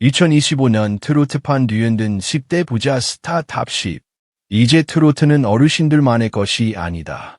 2025년 트로트판 뒤흔든 10대 부자 스타 탑10. 이제 트로트는 어르신들만의 것이 아니다.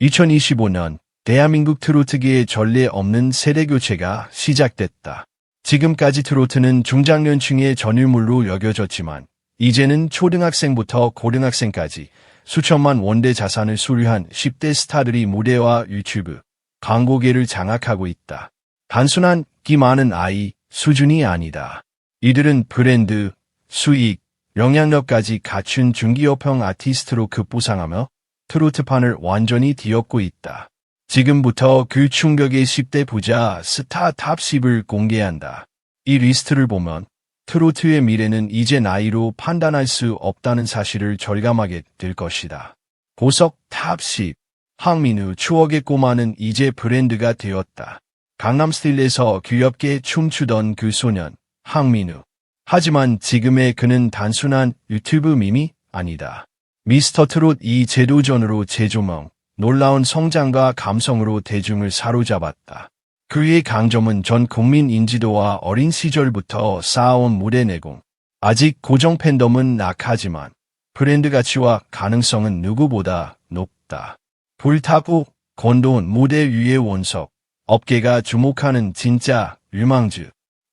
2025년 대한민국 트로트계의 전례 없는 세대교체가 시작됐다. 지금까지 트로트는 중장년층의 전유물로 여겨졌지만 이제는 초등학생부터 고등학생까지 수천만 원대 자산을 소유한 10대 스타들이 무대와 유튜브, 광고계를 장악하고 있다. 단순한 기 많은 아이 수준이 아니다. 이들은 브랜드, 수익, 영향력까지 갖춘 중기업형 아티스트로 급부상하며 트로트판을 완전히 뒤엎고 있다. 지금부터 그 충격의 10대 부자 스타 탑 10을 공개한다. 이 리스트를 보면 트로트의 미래는 이제 나이로 판단할 수 없다는 사실을 절감하게 될 것이다. 고석 탑 10 황민우 추억의 꼬마는 이제 브랜드가 되었다. 강남스틸에서 귀엽게 춤추던 그 소년 황민우. 하지만 지금의 그는 단순한 유튜브 밈이 아니다. 미스터 트롯 이 제도전으로 재조명, 놀라운 성장과 감성으로 대중을 사로잡았다. 그의 강점은 전 국민 인지도와 어린 시절부터 쌓아온 무대 내공. 아직 고정 팬덤은 약하지만 브랜드 가치와 가능성은 누구보다 높다. 불타고 건도운 무대 위의 원석, 업계가 주목하는 진짜 유망주.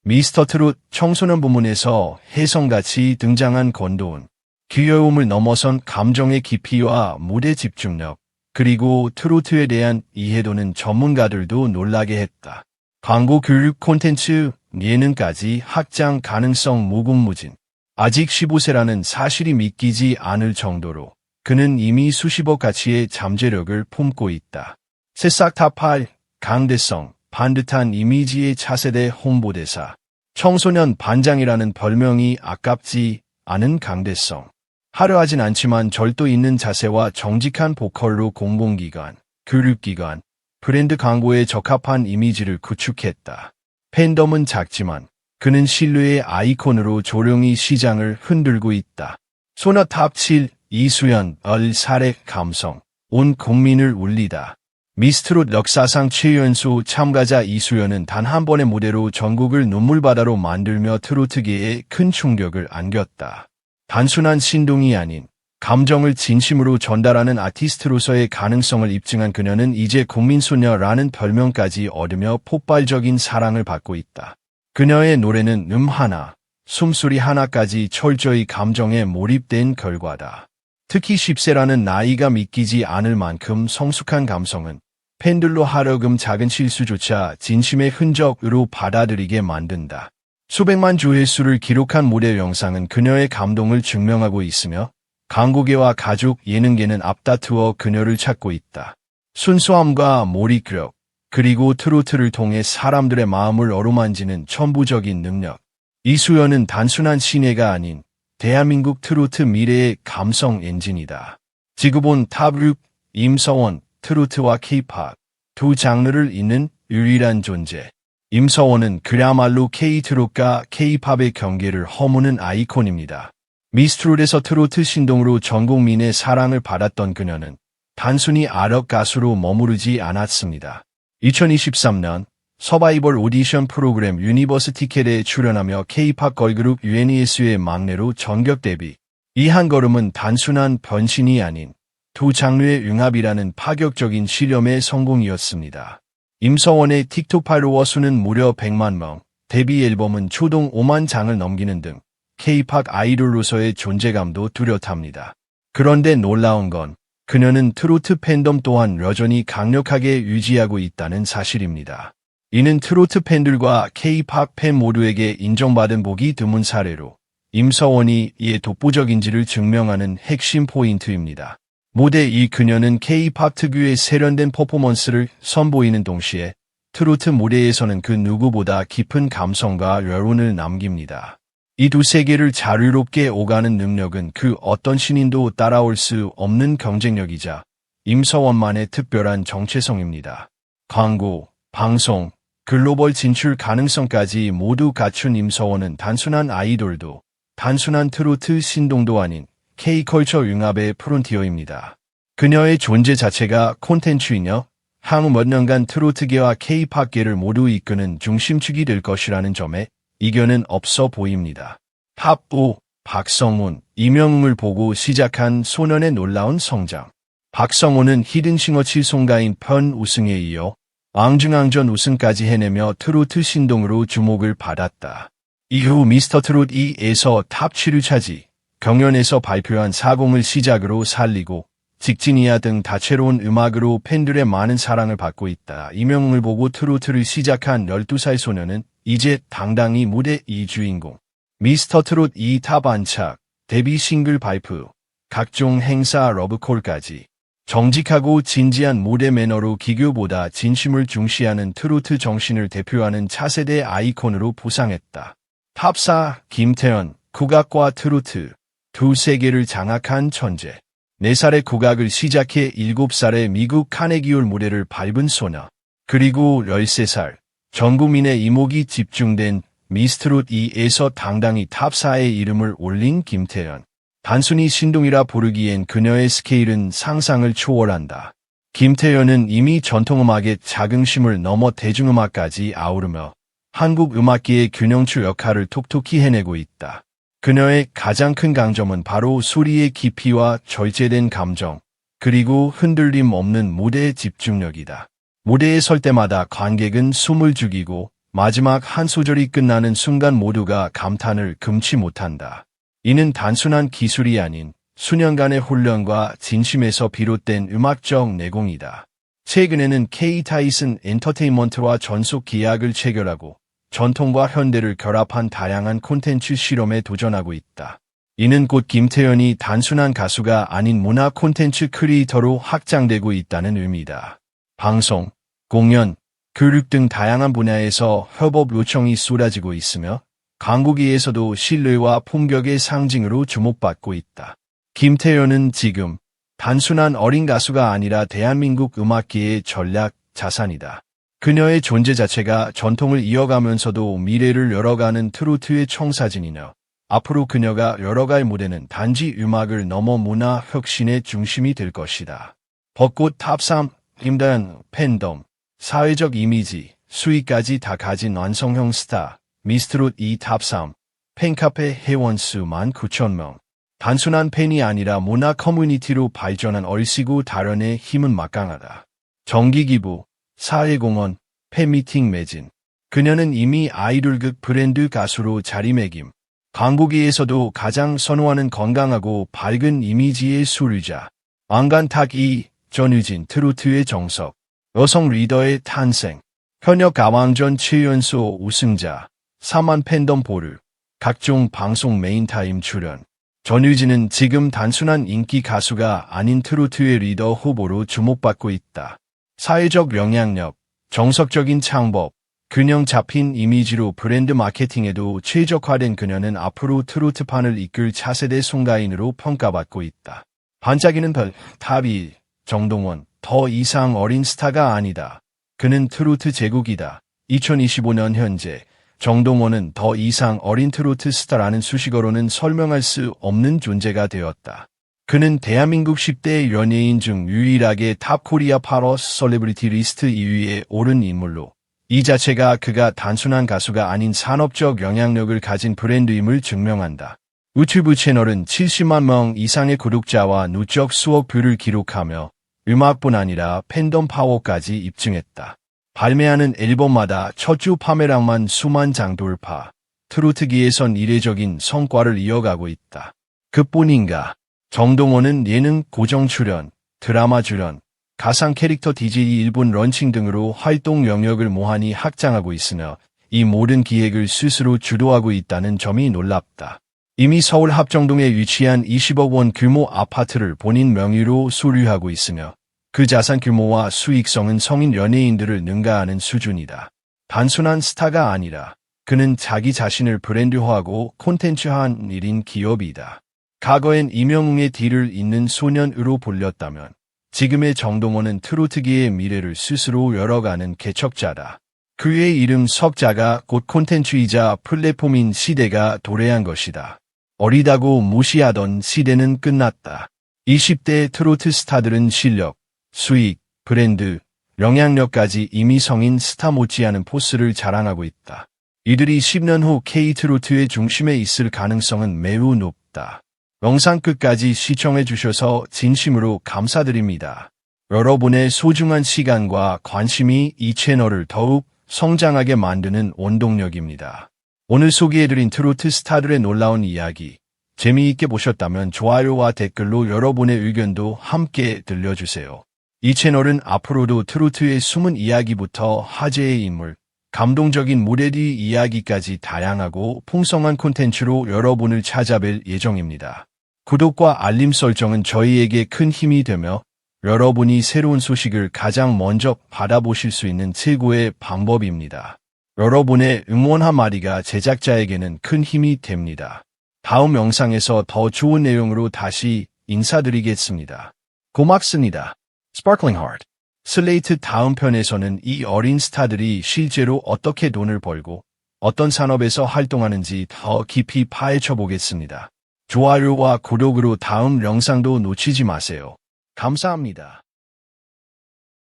미스터 트롯 청소년 부문에서 혜성같이 등장한 건도운. 귀여움을 넘어선 감정의 깊이와 무대 집중력, 그리고 트로트에 대한 이해도는 전문가들도 놀라게 했다. 광고 교육 콘텐츠, 예능까지 확장 가능성 무궁무진. 아직 15세라는 사실이 믿기지 않을 정도로 그는 이미 수십억 가치의 잠재력을 품고 있다. 새싹 탑8, 강대성, 반듯한 이미지의 차세대 홍보대사. 청소년 반장이라는 별명이 아깝지 않은 강대성. 화려하진 않지만 절도 있는 자세와 정직한 보컬로 공공기관, 교육기관, 브랜드 광고에 적합한 이미지를 구축했다. 팬덤은 작지만 그는 신뢰의 아이콘으로 조용히 시장을 흔들고 있다. 소녀 탑7 이수연, 얼 사례 감성, 온 국민을 울리다. 미스트롯 역사상 최연소 참가자 이수연은 단 한 번의 무대로 전국을 눈물바다로 만들며 트로트계에 큰 충격을 안겼다. 단순한 신동이 아닌 감정을 진심으로 전달하는 아티스트로서의 가능성을 입증한 그녀는 이제 국민소녀라는 별명까지 얻으며 폭발적인 사랑을 받고 있다. 그녀의 노래는 음 하나, 숨소리 하나까지 철저히 감정에 몰입된 결과다. 특히 10세라는 나이가 믿기지 않을 만큼 성숙한 감성은 팬들로 하려금 작은 실수조차 진심의 흔적으로 받아들이게 만든다. 수백만 조회수를 기록한 무대 영상은 그녀의 감동을 증명하고 있으며 광고계와 가족 예능계는 앞다투어 그녀를 찾고 있다. 순수함과 몰입력, 그리고 트로트를 통해 사람들의 마음을 어루만지는 천부적인 능력. 이수연은 단순한 신예가 아닌 대한민국 트로트 미래의 감성 엔진이다. 지구본 탑6 임서원, 트로트와 케이팝 두 장르를 잇는 유일한 존재. 임서원은 그야말로 K-트롯과 K-팝의 경계를 허무는 아이콘입니다. 미스트롯에서 트로트 신동으로 전 국민의 사랑을 받았던 그녀는 단순히 아역 가수로 머무르지 않았습니다. 2023년 서바이벌 오디션 프로그램 유니버스 티켓에 출연하며 K-팝 걸그룹 UNES의 막내로 전격 데뷔. 이 한 걸음은 단순한 변신이 아닌 두 장르의 융합이라는 파격적인 실험의 성공이었습니다. 임서원의 틱톡 팔로워 수는 무려 100만 명, 데뷔 앨범은 초동 5만 장을 넘기는 등 K-팝 아이돌로서의 존재감도 뚜렷합니다. 그런데 놀라운 건 그녀는 트로트 팬덤 또한 여전히 강력하게 유지하고 있다는 사실입니다. 이는 트로트 팬들과 K-팝 팬 모두에게 인정받은 보기 드문 사례로 임서원이 이에 독보적인지를 증명하는 핵심 포인트입니다. 무대 이 그녀는 K-팝 특유의 세련된 퍼포먼스를 선보이는 동시에 트로트 무대에서는 그 누구보다 깊은 감성과 여운을 남깁니다. 이 두 세계를 자유롭게 오가는 능력은 그 어떤 신인도 따라올 수 없는 경쟁력이자 임서원만의 특별한 정체성입니다. 광고, 방송, 글로벌 진출 가능성까지 모두 갖춘 임서원은 단순한 아이돌도 단순한 트로트 신동도 아닌 K컬처 융합의 프론티어입니다. 그녀의 존재 자체가 콘텐츠이며 향후 몇 년간 트로트계와 K-팝계를 모두 이끄는 중심축이 될 것이라는 점에 이견은 없어 보입니다. 탑5 박성훈, 이명웅을 보고 시작한 소년의 놀라운 성장. 박성훈은 히든싱어치 송가인 편 우승에 이어 앙중앙전 우승까지 해내며 트로트 신동으로 주목을 받았다. 이후 미스터 트롯 2에서 탑 7을 차지, 경연에서 발표한 사공을 시작으로 살리고 직진이야 등 다채로운 음악으로 팬들의 많은 사랑을 받고 있다. 이명웅을 보고 트로트를 시작한 12살 소녀는 이제 당당히 무대 이 주인공. 미스터 트롯 2탑 안착, 데뷔 싱글 발표, 각종 행사 러브콜까지 정직하고 진지한 무대 매너로 기교보다 진심을 중시하는 트로트 정신을 대표하는 차세대 아이콘으로 부상했다. 탑4 김태현, 국악과 트로트 두 세계를 장악한 천재. 4살의 국악을 시작해 7살에 미국 카네기홀 무대를 밟은 소녀. 그리고 13살, 전 국민의 이목이 집중된 미스트롯 2에서 당당히 탑4의 이름을 올린 김태현. 단순히 신동이라 부르기엔 그녀의 스케일은 상상을 초월한다. 김태현은 이미 전통음악의 자긍심을 넘어 대중음악까지 아우르며 한국 음악계의 균형추 역할을 톡톡히 해내고 있다. 그녀의 가장 큰 강점은 바로 소리의 깊이와 절제된 감정, 그리고 흔들림 없는 무대의 집중력이다. 무대에 설 때마다 관객은 숨을 죽이고 마지막 한 소절이 끝나는 순간 모두가 감탄을 금치 못한다. 이는 단순한 기술이 아닌 수년간의 훈련과 진심에서 비롯된 음악적 내공이다. 최근에는 K 타이슨 엔터테인먼트와 전속 계약을 체결하고 전통과 현대를 결합한 다양한 콘텐츠 실험에 도전하고 있다. 이는 곧 김태현이 단순한 가수가 아닌 문화 콘텐츠 크리에이터로 확장되고 있다는 의미다. 방송, 공연, 교육 등 다양한 분야에서 협업 요청이 쏟아지고 있으며 강국위에서도 신뢰와 품격의 상징으로 주목받고 있다. 김태현은 지금 단순한 어린 가수가 아니라 대한민국 음악계의 전략 자산이다. 그녀의 존재 자체가 전통을 이어가면서도 미래를 열어가는 트로트의 청사진이며 앞으로 그녀가 열어갈 무대는 단지 음악을 넘어 문화 혁신의 중심이 될 것이다. 벚꽃 탑3, 임다연, 팬덤, 사회적 이미지, 수익까지 다 가진 완성형 스타, 미스트롯 2 탑3, 팬카페 회원수 19,000명. 단순한 팬이 아니라 문화 커뮤니티로 발전한 얼씨구 다련의 힘은 막강하다. 정기기부, 사회공헌, 팬미팅 매진. 그녀는 이미 아이돌극 브랜드 가수로 자리매김. 광고계에서도 가장 선호하는 건강하고 밝은 이미지의 수류자. 안간탁 2, 전유진 트로트의 정석. 여성 리더의 탄생. 현역 가왕전 7연소 우승자. 4만 팬덤 보류. 각종 방송 메인타임 출연. 전유진은 지금 단순한 인기 가수가 아닌 트로트의 리더 후보로 주목받고 있다. 사회적 영향력, 정석적인 창법, 균형 잡힌 이미지로 브랜드 마케팅에도 최적화된 그녀는 앞으로 트로트판을 이끌 차세대 송가인으로 평가받고 있다. 반짝이는 별, 탑이, 정동원, 더 이상 어린 스타가 아니다. 그는 트로트 제국이다. 2025년 현재 정동원은 더 이상 어린 트로트 스타라는 수식어로는 설명할 수 없는 존재가 되었다. 그는 대한민국 10대 연예인 중 유일하게 탑 코리아 파러스 셀레브리티 리스트 2위에 오른 인물로 이 자체가 그가 단순한 가수가 아닌 산업적 영향력을 가진 브랜드임을 증명한다. 유튜브 채널은 70만 명 이상의 구독자와 누적 수억 뷰를 기록하며 음악뿐 아니라 팬덤 파워까지 입증했다. 발매하는 앨범마다 첫주 판매량만 수만 장 돌파, 트로트기에선 이례적인 성과를 이어가고 있다. 그뿐인가, 정동원은 예능 고정 출연, 드라마 출연, 가상 캐릭터 DJ 일본 런칭 등으로 활동 영역을 모하니 확장하고 있으며 이 모든 기획을 스스로 주도하고 있다는 점이 놀랍다. 이미 서울 합정동에 위치한 20억 원 규모 아파트를 본인 명의로 소유하고 있으며 그 자산 규모와 수익성은 성인 연예인들을 능가하는 수준이다. 단순한 스타가 아니라 그는 자기 자신을 브랜드화하고 콘텐츠화한 일인 기업이다. 과거엔 이명웅의 뒤를 잇는 소년으로 불렸다면 지금의 정동원은 트로트계의 미래를 스스로 열어가는 개척자다. 그의 이름 석자가 곧 콘텐츠이자 플랫폼인 시대가 도래한 것이다. 어리다고 무시하던 시대는 끝났다. 20대 트로트 스타들은 실력, 수익, 브랜드, 영향력까지 이미 성인 스타 못지않은 포스를 자랑하고 있다. 이들이 10년 후 K트로트의 중심에 있을 가능성은 매우 높다. 영상 끝까지 시청해 주셔서 진심으로 감사드립니다. 여러분의 소중한 시간과 관심이 이 채널을 더욱 성장하게 만드는 원동력입니다. 오늘 소개해드린 트로트 스타들의 놀라운 이야기, 재미있게 보셨다면 좋아요와 댓글로 여러분의 의견도 함께 들려주세요. 이 채널은 앞으로도 트로트의 숨은 이야기부터 화제의 인물, 감동적인 무대 뒤 이야기까지 다양하고 풍성한 콘텐츠로 여러분을 찾아뵐 예정입니다. 구독과 알림 설정은 저희에게 큰 힘이 되며 여러분이 새로운 소식을 가장 먼저 받아보실 수 있는 최고의 방법입니다. 여러분의 응원 한마디가 제작자에게는 큰 힘이 됩니다. 다음 영상에서 더 좋은 내용으로 다시 인사드리겠습니다. 고맙습니다. Sparkling Heart 슬레이트 다음 편에서는 이 어린 스타들이 실제로 어떻게 돈을 벌고 어떤 산업에서 활동하는지 더 깊이 파헤쳐 보겠습니다. 좋아요와 구독으로 다음 영상도 놓치지 마세요. 감사합니다.